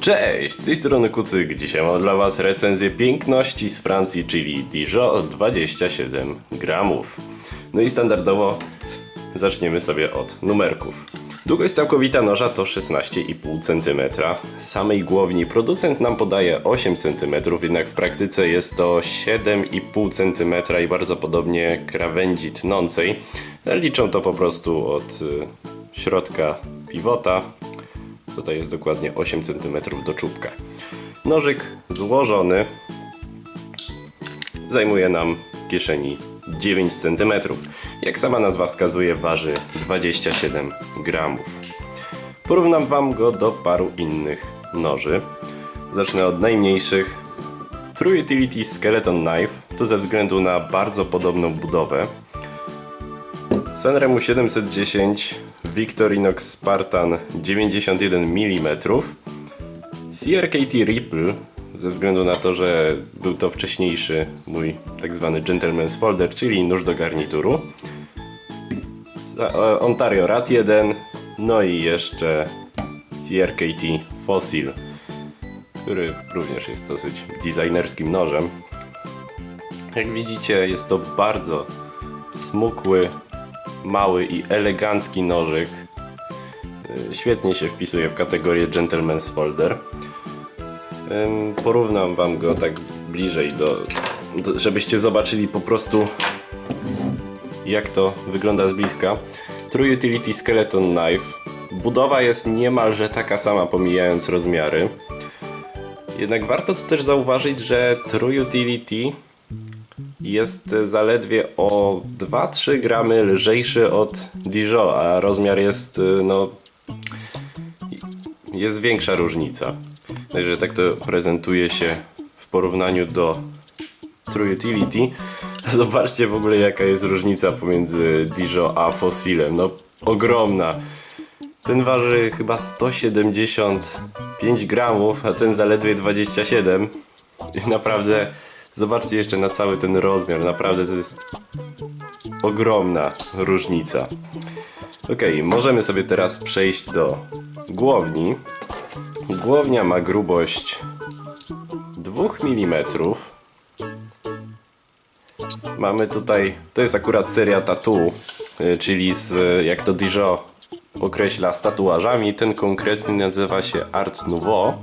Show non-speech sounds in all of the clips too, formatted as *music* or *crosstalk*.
Cześć, z tej strony Kucyk. Dzisiaj mam dla Was recenzję piękności z Francji, czyli Dijon 27 gramów. No i standardowo zaczniemy sobie od numerków. Długość całkowita noża to 16,5 cm. Samej głowni producent nam podaje 8 cm, jednak w praktyce jest to 7,5 cm i bardzo podobnie krawędzi tnącej. Liczą to po prostu od y, środka pivota Tutaj jest dokładnie 8 cm do czubka. Nożyk złożony zajmuje nam w kieszeni 9 cm. Jak sama nazwa wskazuje, waży 27 gramów. Porównam Wam go do paru innych noży. Zacznę od najmniejszych. True Utility Skeleton Knife, to ze względu na bardzo podobną budowę. Sanremo 710 Victorinox Spartan 91 mm CRKT Ripple ze względu na to, że był to wcześniejszy mój tak zwany gentleman's folder, czyli nóż do garnituru. E, Ontario Rat 1 no i jeszcze CRKT Fossil który również jest dosyć designerskim nożem. Jak widzicie jest to bardzo smukły, mały i elegancki nożyk. Y, Świetnie się wpisuje w kategorię Gentleman's Folder. Porównam Wam go tak bliżej, do, do, żebyście zobaczyli po prostu jak to wygląda z bliska. True Utility Skeleton Knife. Budowa jest niemalże taka sama, pomijając rozmiary. Jednak warto tu też zauważyć, że True Utility jest zaledwie o 2-3 gramy lżejszy od Dijon, a rozmiar jest y, no jest większa różnica. Także tak to prezentuje się w porównaniu do True Utility. *laughs* Zobaczcie w ogóle jaka jest różnica pomiędzy Dijon a Fossilem. No ogromna. Ten waży chyba 175 gramów, a ten zaledwie 27. I *laughs* naprawdę zobaczcie jeszcze na cały ten rozmiar. Naprawdę to jest ogromna różnica. Ok, możemy sobie teraz przejść do głowni. Głownia ma grubość 2 mm. Mamy tutaj, to jest akurat seria tattoo, y, czyli z, jak to Dijon określa, z tatuażami. Ten konkretny nazywa się Art Nouveau.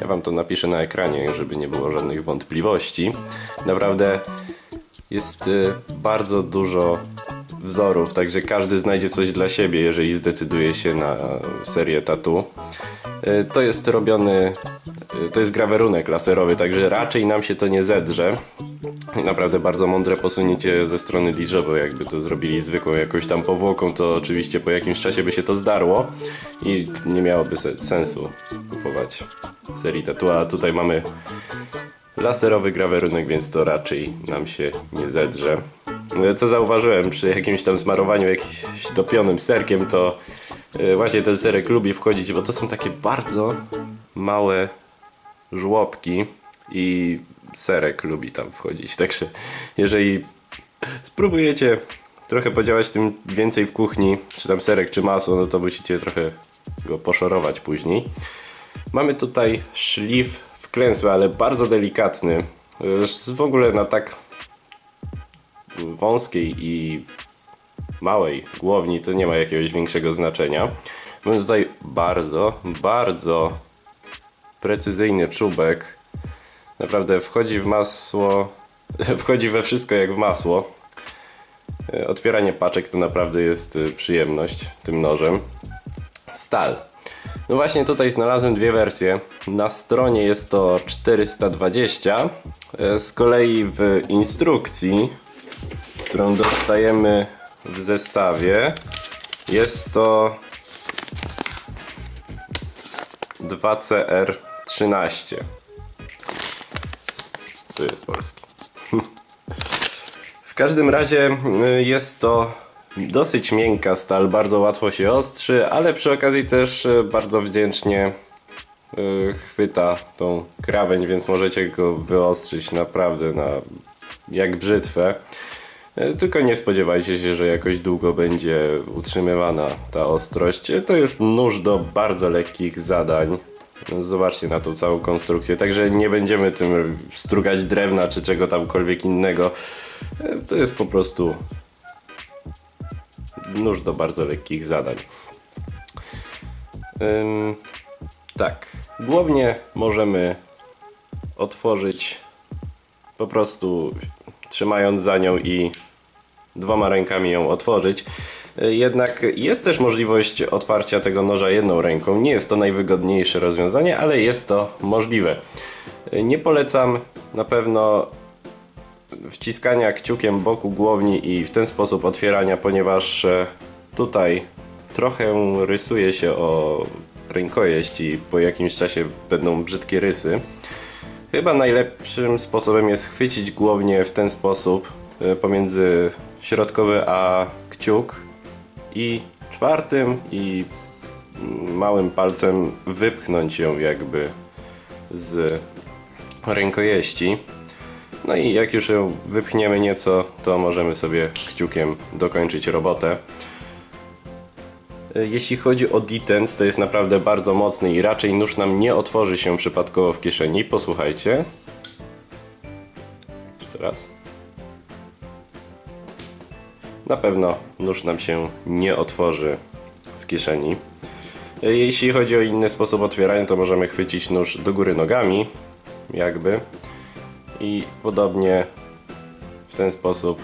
Ja wam to napiszę na ekranie, żeby nie było żadnych wątpliwości. Naprawdę jest y, bardzo dużo wzorów, także każdy znajdzie coś dla siebie, jeżeli zdecyduje się na serię tatu. Y, To jest robiony, y, to jest grawerunek laserowy, także raczej nam się to nie zedrze. Naprawdę bardzo mądre posunięcie ze strony DJ, bo jakby to zrobili zwykłą jakąś tam powłoką, to oczywiście po jakimś czasie by się to zdarło i nie miałoby se- sensu kupować serii tatu, a tutaj mamy laserowy grawerunek, więc to raczej nam się nie zedrze. Co zauważyłem przy jakimś tam smarowaniu jakimś topionym serkiem, to e, właśnie ten serek lubi wchodzić, bo to są takie bardzo małe żłobki i serek lubi tam wchodzić. Także jeżeli spróbujecie trochę podziałać tym więcej w kuchni, czy tam serek, czy masło, no to musicie trochę go poszorować później. Mamy tutaj szlif wklęsły, ale bardzo delikatny. W ogóle na tak wąskiej i małej głowni to nie ma jakiegoś większego znaczenia. Mamy tutaj bardzo, bardzo precyzyjny czubek. Naprawdę wchodzi w masło, *laughs* wchodzi we wszystko jak w masło. E, Otwieranie paczek to naprawdę jest e, przyjemność tym nożem. Stal. No właśnie tutaj znalazłem dwie wersje. Na stronie jest to 420. E, Z kolei w instrukcji, którą dostajemy w zestawie, jest to 2CR13. Tu jest polski. W każdym razie y, jest to dosyć miękka stal, bardzo łatwo się ostrzy, ale przy okazji też y, bardzo wdzięcznie y, chwyta tą krawędź, więc możecie go wyostrzyć naprawdę na jak brzytwę. Tylko nie spodziewajcie się, że jakoś długo będzie utrzymywana ta ostrość. To jest nóż do bardzo lekkich zadań. No, Zobaczcie na tą całą konstrukcję. Także nie będziemy tym strugać drewna czy czego tamkolwiek innego. E, To jest po prostu nóż do bardzo lekkich zadań. Ym, tak, głównie możemy otworzyć po prostu trzymając za nią i dwoma rękami ją otworzyć. Jednak jest też możliwość otwarcia tego noża jedną ręką. Nie jest to najwygodniejsze rozwiązanie, ale jest to możliwe. Nie polecam na pewno wciskania kciukiem boku głowni i w ten sposób otwierania, ponieważ e, tutaj trochę rysuje się o rękojeść i po jakimś czasie będą brzydkie rysy. Chyba najlepszym sposobem jest chwycić głownię w ten sposób e, pomiędzy środkowy a kciuk i czwartym i małym palcem wypchnąć ją jakby z rękojeści. No i jak już ją wypchniemy nieco, to możemy sobie kciukiem dokończyć robotę. E, Jeśli chodzi o detent, to jest naprawdę bardzo mocny i raczej nóż nam nie otworzy się przypadkowo w kieszeni. Posłuchajcie. Jeszcze raz. Na pewno nóż nam się nie otworzy w kieszeni. Jeśli chodzi o inny sposób otwierania, to możemy chwycić nóż do góry nogami, jakby. I podobnie w ten sposób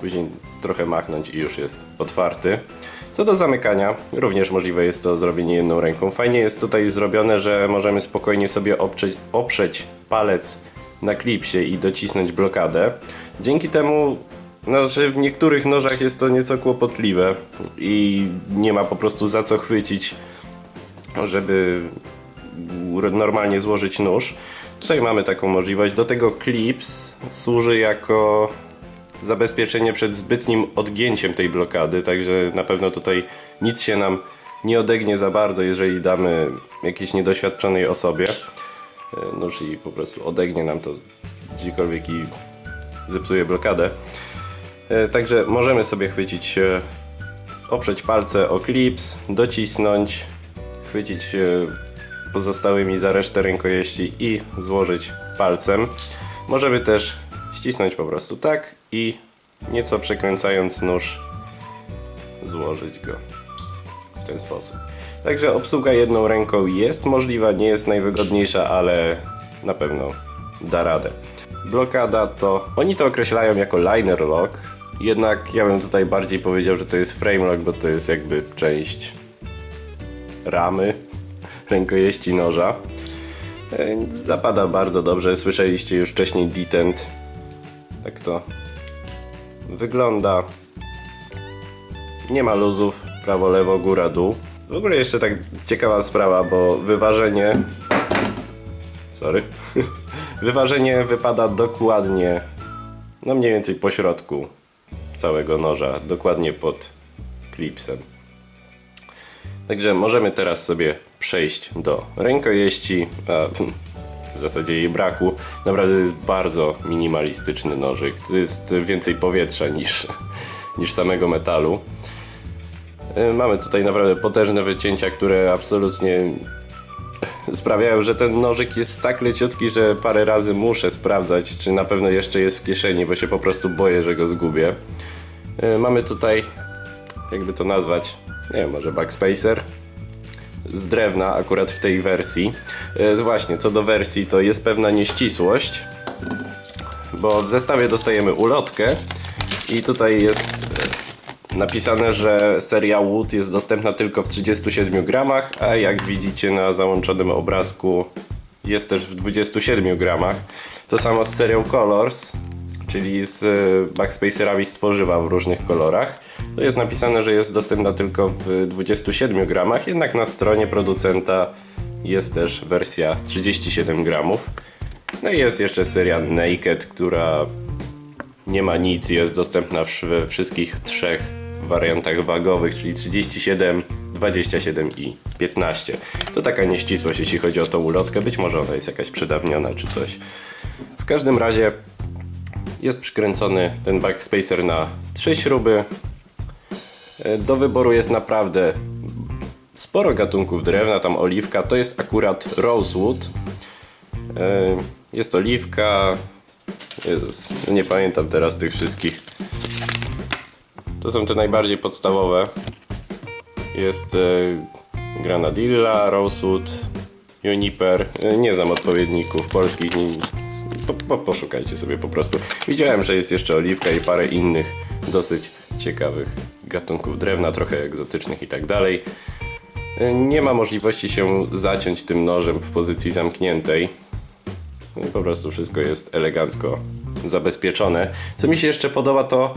później trochę machnąć i już jest otwarty. Co do zamykania, również możliwe jest to zrobienie jedną ręką. Fajnie jest tutaj zrobione, że możemy spokojnie sobie oprzeć, oprzeć palec na klipsie i docisnąć blokadę. Dzięki temu, że w niektórych nożach jest to nieco kłopotliwe i nie ma po prostu za co chwycić, żeby normalnie złożyć nóż. Tutaj mamy taką możliwość. Do tego clips służy jako zabezpieczenie przed zbytnim odgięciem tej blokady, także na pewno tutaj nic się nam nie odegnie za bardzo, jeżeli damy jakiejś niedoświadczonej osobie. E, Nóż i po prostu odegnie nam to gdziekolwiek i zepsuje blokadę. E, Także możemy sobie chwycić, e, oprzeć palce o klips, docisnąć, chwycić e, pozostałymi za resztę rękojeści i złożyć palcem. Możemy też ścisnąć po prostu tak i nieco przekręcając nóż złożyć go w ten sposób. Także obsługa jedną ręką jest możliwa, nie jest najwygodniejsza, ale na pewno da radę. Blokada to, oni to określają jako liner lock, jednak ja bym tutaj bardziej powiedział, że to jest frame lock, bo to jest jakby część ramy *laughs* rękojeści noża. E, Zapada bardzo dobrze, słyszeliście już wcześniej detent. Tak to wygląda. Nie ma luzów, prawo, lewo, góra, dół. W ogóle jeszcze tak ciekawa sprawa, bo wyważenie... Sorry. *laughs* wyważenie wypada dokładnie, no mniej więcej po środku całego noża, dokładnie pod klipsem. Także możemy teraz sobie przejść do rękojeści, a w zasadzie jej braku. Naprawdę to jest bardzo minimalistyczny nożyk. To jest więcej powietrza niż, niż samego metalu. E, Mamy tutaj naprawdę potężne wycięcia, które absolutnie sprawiają, że ten nożyk jest tak leciutki, że parę razy muszę sprawdzać, czy na pewno jeszcze jest w kieszeni, bo się po prostu boję, że go zgubię. E, Mamy tutaj, jakby to nazwać, nie wiem, może backspacer z drewna akurat w tej wersji. E, Właśnie, co do wersji, to jest pewna nieścisłość, bo w zestawie dostajemy ulotkę i tutaj jest napisane, że seria Wood jest dostępna tylko w 37 gramach, a jak widzicie na załączonym obrazku jest też w 27 gramach. To samo z serią Colors, czyli z e, backspacerami z tworzywa w różnych kolorach. To jest napisane, że jest dostępna tylko w 27 gramach, jednak na stronie producenta jest też wersja 37 gramów. No i jest jeszcze seria Naked, która nie ma nic, jest dostępna w- wszystkich trzech wariantach wagowych, czyli 37, 27 i 15. To taka nieścisłość, jeśli chodzi o tą ulotkę. Być może ona jest jakaś przedawniona czy coś. W każdym razie jest przykręcony ten backspacer na trzy śruby. E, Do wyboru jest naprawdę sporo gatunków drewna, tam oliwka, to jest akurat rosewood. E, Jest oliwka, Jezus, no nie pamiętam teraz tych wszystkich. To są te najbardziej podstawowe. Jest e, Granadilla, Rosewood, Juniper. E, nie znam odpowiedników polskich. Nie, po, po, poszukajcie sobie po prostu. Widziałem, że jest jeszcze oliwka i parę innych dosyć ciekawych gatunków drewna, trochę egzotycznych i tak dalej. E, Nie ma możliwości się zaciąć tym nożem w pozycji zamkniętej. No Po prostu wszystko jest elegancko zabezpieczone. Co mi się jeszcze podoba to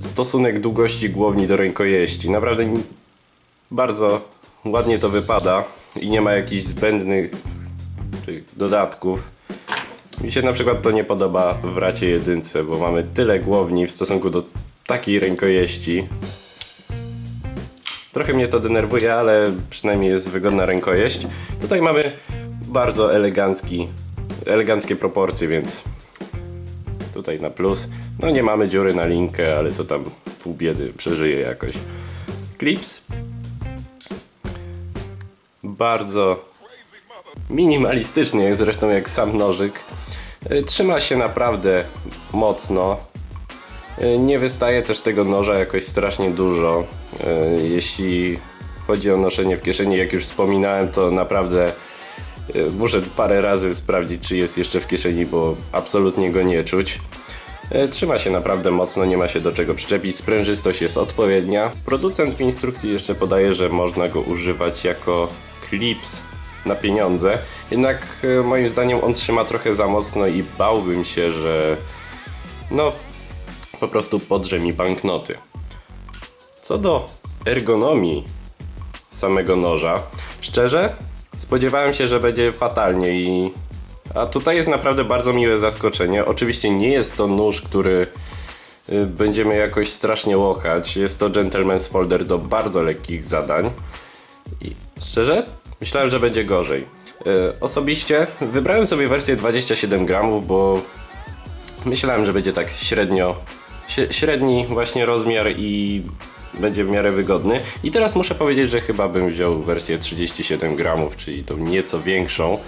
stosunek długości głowni do rękojeści. Naprawdę bardzo ładnie to wypada i nie ma jakichś zbędnych dodatków. Mi się na przykład to nie podoba w racie jedynce, bo mamy tyle głowni w stosunku do takiej rękojeści. Trochę mnie to denerwuje, ale przynajmniej jest wygodna rękojeść. Tutaj mamy bardzo elegancki, eleganckie proporcje, więc tutaj na plus. No nie mamy dziury na linkę, ale to tam pół biedy przeżyje jakoś. Clips. Bardzo minimalistyczny, jak zresztą jak sam nożyk. Y, Trzyma się naprawdę mocno. Y, Nie wystaje też tego noża jakoś strasznie dużo. Y, Jeśli chodzi o noszenie w kieszeni, jak już wspominałem, to naprawdę muszę parę razy sprawdzić, czy jest jeszcze w kieszeni, bo absolutnie go nie czuć. Y, Trzyma się naprawdę mocno, nie ma się do czego przyczepić, sprężystość jest odpowiednia. Producent w instrukcji jeszcze podaje, że można go używać jako clips na pieniądze, jednak y, moim zdaniem on trzyma trochę za mocno i bałbym się, że no po prostu podrze mi banknoty. Co do ergonomii samego noża, szczerze spodziewałem się, że będzie fatalnie i a tutaj jest naprawdę bardzo miłe zaskoczenie. Oczywiście nie jest to nóż, który y, będziemy jakoś strasznie łokać. Jest to gentleman's folder do bardzo lekkich zadań. I szczerze, myślałem, że będzie gorzej. Y, Osobiście wybrałem sobie wersję 27 gramów, bo myślałem, że będzie tak średnio, śre- średni właśnie rozmiar i będzie w miarę wygodny. I teraz muszę powiedzieć, że chyba bym wziął wersję 37 gramów, czyli tą nieco większą,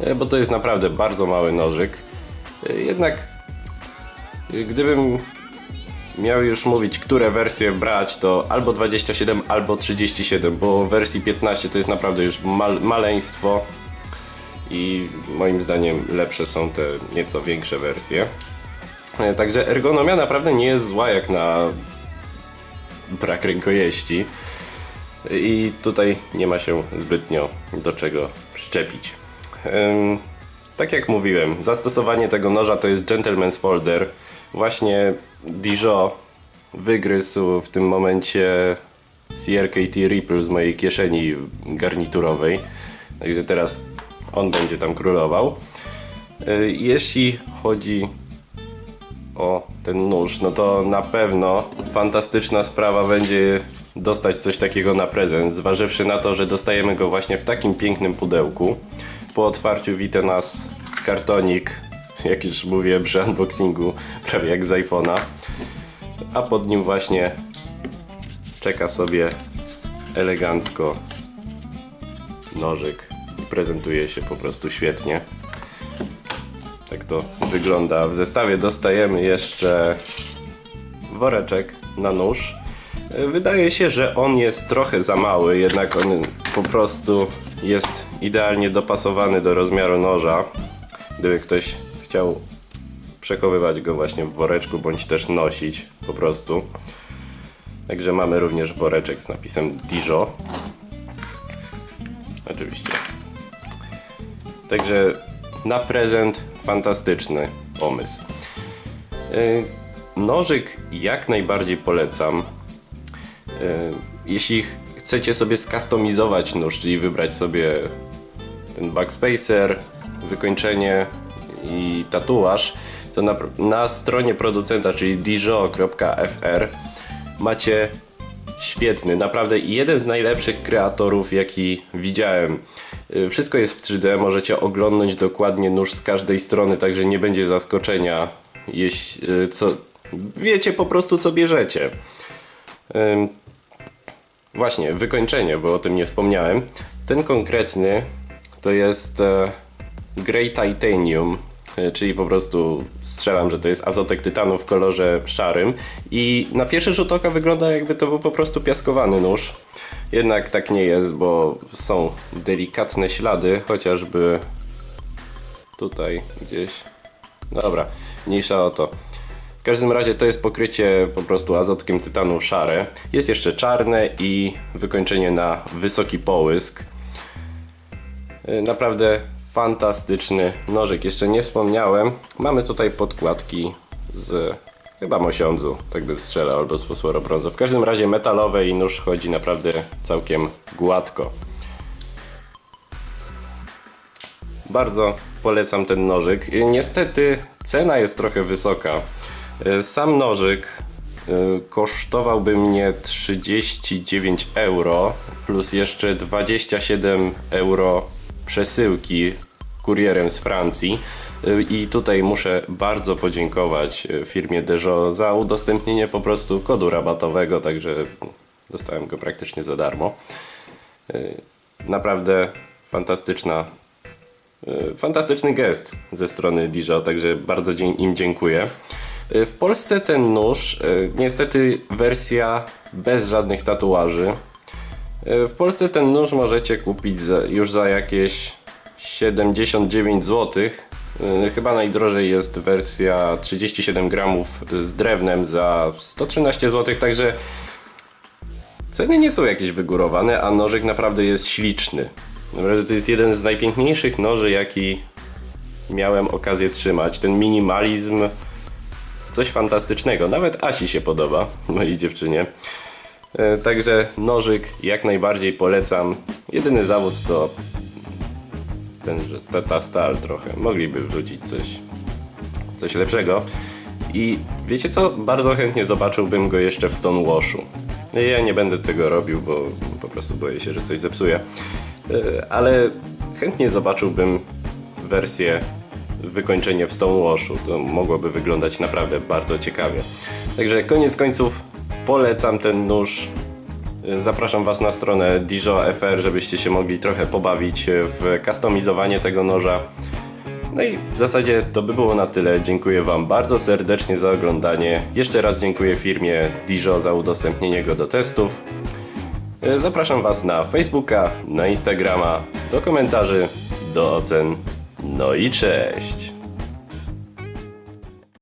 e, bo to jest naprawdę bardzo mały nożyk. E, Jednak e, gdybym miał już mówić, które wersje brać, to albo 27, albo 37, bo wersji 15 to jest naprawdę już mal maleństwo i moim zdaniem lepsze są te nieco większe wersje. Także ergonomia naprawdę nie jest zła jak na brak rękojeści i tutaj nie ma się zbytnio do czego przyczepić. Em, Tak jak mówiłem, zastosowanie tego noża to jest gentleman's folder. Właśnie Dijon wygryzł w tym momencie CRKT Ripple z mojej kieszeni garniturowej. Także teraz on będzie tam królował. E, Jeśli chodzi o ten nóż, no to na pewno fantastyczna sprawa będzie dostać coś takiego na prezent, zważywszy na to, że dostajemy go właśnie w takim pięknym pudełku. Po otwarciu wita nas kartonik, jak już mówiłem przy unboxingu, prawie jak z iPhone'a. A pod nim właśnie czeka sobie elegancko nożyk i prezentuje się po prostu świetnie. To wygląda. W zestawie dostajemy jeszcze woreczek na nóż. Wydaje się, że on jest trochę za mały, jednak on po prostu jest idealnie dopasowany do rozmiaru noża. Gdyby ktoś chciał przechowywać go właśnie w woreczku, bądź też nosić po prostu. Także mamy również woreczek z napisem Dijon. Oczywiście. Także na prezent fantastyczny pomysł. Yy, Nożyk jak najbardziej polecam. Yy, Jeśli ch- chcecie sobie skustomizować nóż, czyli wybrać sobie ten backspacer, wykończenie i tatuaż, to na, na stronie producenta, czyli dijon.fr macie świetny, naprawdę jeden z najlepszych kreatorów, jaki widziałem. Y, Wszystko jest w 3D, możecie oglądnąć dokładnie nóż z każdej strony, także nie będzie zaskoczenia, jeśli, y, co, wiecie po prostu co bierzecie. Właśnie, wykończenie, bo o tym nie wspomniałem. Ten konkretny to jest e, Grey Titanium, e, czyli po prostu strzelam, że to jest azotek tytanu w kolorze szarym i na pierwszy rzut oka wygląda jakby to był po prostu piaskowany nóż. Jednak tak nie jest, bo są delikatne ślady, chociażby tutaj gdzieś. Dobra, mniejsza o to. W każdym razie to jest pokrycie po prostu azotkiem tytanu szare. Jest jeszcze czarne i wykończenie na wysoki połysk. Yy, Naprawdę fantastyczny nożyk. Jeszcze nie wspomniałem. Mamy tutaj podkładki z chyba mosiądzu, tak bym strzelał, albo z fosforobrązu. W każdym razie metalowe i nóż chodzi naprawdę całkiem gładko. Bardzo polecam ten nożyk. Niestety cena jest trochę wysoka. Y, Sam nożyk y, kosztowałby mnie 39 euro plus jeszcze 27 euro przesyłki kurierem z Francji. Y, I tutaj muszę bardzo podziękować y, firmie Dejo za udostępnienie po prostu kodu rabatowego, także dostałem go praktycznie za darmo. Y, Naprawdę fantastyczna Fantastyczny gest ze strony Dijo, także bardzo im dziękuję. W Polsce ten nóż, niestety wersja bez żadnych tatuaży. W Polsce ten nóż możecie kupić już za jakieś 79 zł. Chyba najdrożej jest wersja 37 gramów z drewnem za 113 zł, także Ceny nie są jakieś wygórowane, a nożyk naprawdę jest śliczny. Naprawdę to jest jeden z najpiękniejszych noży, jaki miałem okazję trzymać. Ten minimalizm, coś fantastycznego. Nawet Asi się podoba, mojej dziewczynie. E, Także nożyk jak najbardziej polecam. Jedyny zawód to ten, że ta, ta stal trochę. Mogliby wrzucić coś, coś lepszego. I wiecie co? Bardzo chętnie zobaczyłbym go jeszcze w Stonewashu. Ja nie będę tego robił, bo po prostu boję się, że coś zepsuję. E, Ale chętnie zobaczyłbym wersję wykończenie w Stonewashu. To mogłoby wyglądać naprawdę bardzo ciekawie. Także koniec końców polecam ten nóż. Zapraszam Was na stronę Dijo FR, żebyście się mogli trochę pobawić w kustomizowanie tego noża. No i w zasadzie to by było na tyle. Dziękuję Wam bardzo serdecznie za oglądanie. Jeszcze raz dziękuję firmie Dijo za udostępnienie go do testów. E, Zapraszam Was na Facebooka, na Instagrama, do komentarzy, do ocen. No i cześć!